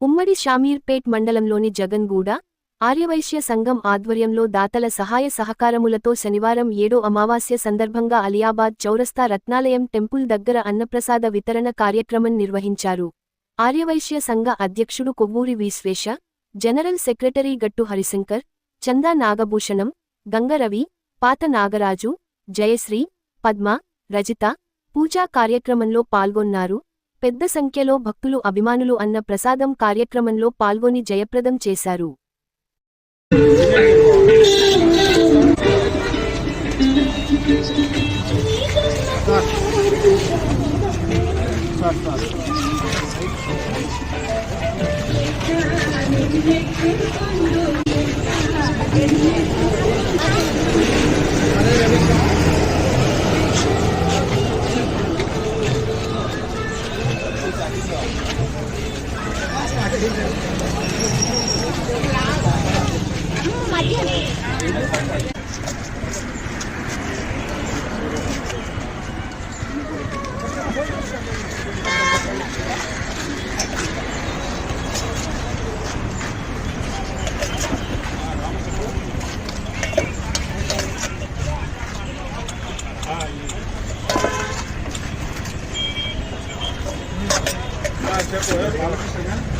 ఉమ్మడి షామీర్పేట్ మండలంలోని జగన్గూడ ఆర్యవైశ్య సంఘం ఆధ్వర్యంలో దాతల సహాయ సహకారములతో శనివారం ఏడో అమావాస్య సందర్భంగా అలియాబాద్ చౌరస్తా రత్నాలయం టెంపుల్ దగ్గర అన్నప్రసాద వితరణ కార్యక్రమం నిర్వహించారు. ఆర్యవైశ్య సంఘ అధ్యక్షుడు కొవ్వూరి విశ్వేశ జనరల్ సెక్రటరీ గట్టు హరిశంకర్ చందా నాగభూషణం గంగరవి పాత నాగరాజు జయశ్రీ పద్మ రజిత పూజా కార్యక్రమంలో పాల్గొన్నారు. పెద్ద సంఖ్యలో భక్తులు అభిమానులు అన్న ప్రసాదం కార్యక్రమంలో పాల్గొని జయప్రదం చేశారు. చెప్పు బాలకృష్ణ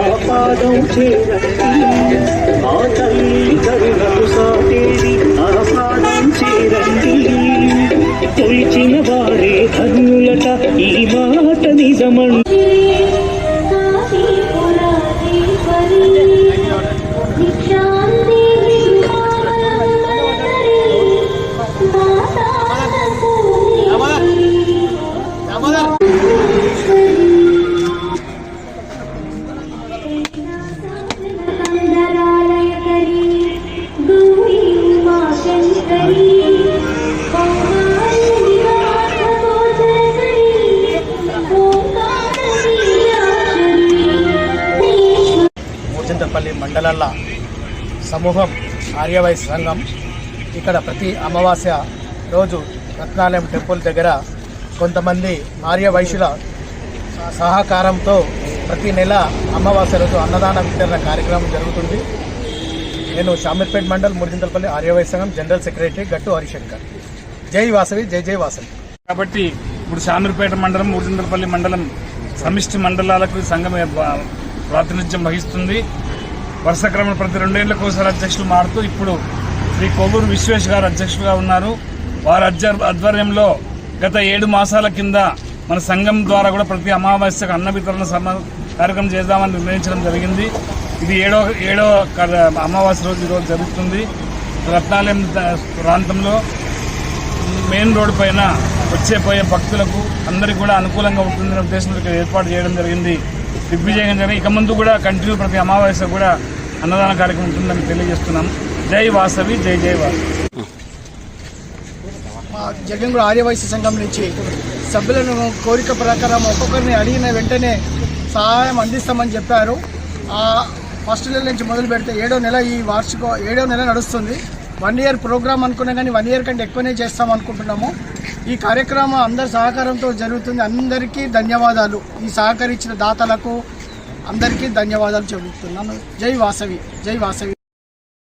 ఆపాదం చేరండి ఆ తల్లి కరుణకు సాటేది ఆపాదం చేరండి కొలిచిన వారే ధన్యులట ఈ మాట నిజమండి మూచింతపల్లి మండలాల సమూహం ఆర్యవైశ్య సంఘం ఇక్కడ ప్రతి అమావాస్య రోజు రత్నాలయం టెంపుల్ దగ్గర కొంతమంది ఆర్య వైశ్యుల సహకారంతో ప్రతి నెల అమావాస్య రోజు అన్నదాన వితరణ కార్యక్రమం జరుగుతుంది. నేను షామీర్పేట్ మండల్ మురిజింతలపల్లి ఆర్యవైశ్య సంఘం జనరల్ సెక్రటరీ గట్టు హరిశంకర్. జై వాసవి జై జై వాసవి. కాబట్టి ఇప్పుడు శామీర్పేట మండలం మురిజింతలపల్లి మండలం సమిష్టి మండలాలకు సంఘం ప్రాతినిధ్యం వహిస్తుంది. వరుస క్రమం ప్రతి రెండేళ్ళకు ఒకసారి అధ్యక్షులు మారుతూ ఇప్పుడు శ్రీ కొవ్వూరు విశ్వేష్ గారు అధ్యక్షులుగా ఉన్నారు. వారి అధ్య ఆధ్వర్యంలో గత ఏడు మాసాల కింద మన సంఘం ద్వారా కూడా ప్రతి అమావాస్యకు అన్న వితరణ సమ కార్యక్రమం చేద్దామని నిర్ణయించడం జరిగింది. ఇది ఏడో ఏడో అమావాస్య రోజు ఈరోజు జరుగుతుంది. రత్నాలయం ప్రాంతంలో మెయిన్ రోడ్ పైన వచ్చే పోయే భక్తులకు అందరికీ కూడా అనుకూలంగా ఉంటుందనే ఉద్దేశంతో ఇక్కడ ఏర్పాటు చేయడం జరిగింది. దిగ్విజయం జరిగింది. ఇక ముందు కూడా కంటిన్యూ ప్రతి అమావాస్య కూడా అన్నదాన కార్యక్రమం ఉంటుందని తెలియజేస్తున్నాం. జై వాసవి జై జై వాసవి. మా జగన్గూడ ఆర్యవైశ్య సంఘం నుంచి సభ్యులను కోరిక ప్రకారం ఒక్కొక్కరిని అడిగిన వెంటనే సహాయం అందిస్తామని చెప్పారు. ఆ ఫస్ట్ నెల నుంచి మొదలు పెడితే ఏడో నెల ఈ వార్షిక ఏడో నెల నడుస్తుంది. వన్ ఇయర్ ప్రోగ్రామ్ అనుకున్నా కానీ వన్ ఇయర్ కంటే ఎక్కువనే చేస్తాం అనుకుంటున్నాము. ఈ కార్యక్రమం అందరి సహకారంతో జరుగుతుంది. అందరికీ ధన్యవాదాలు. ఈ సహకరించిన దాతలకు అందరికీ ధన్యవాదాలు చెబుతున్నాను. జై వాసవి. జై వాసవి.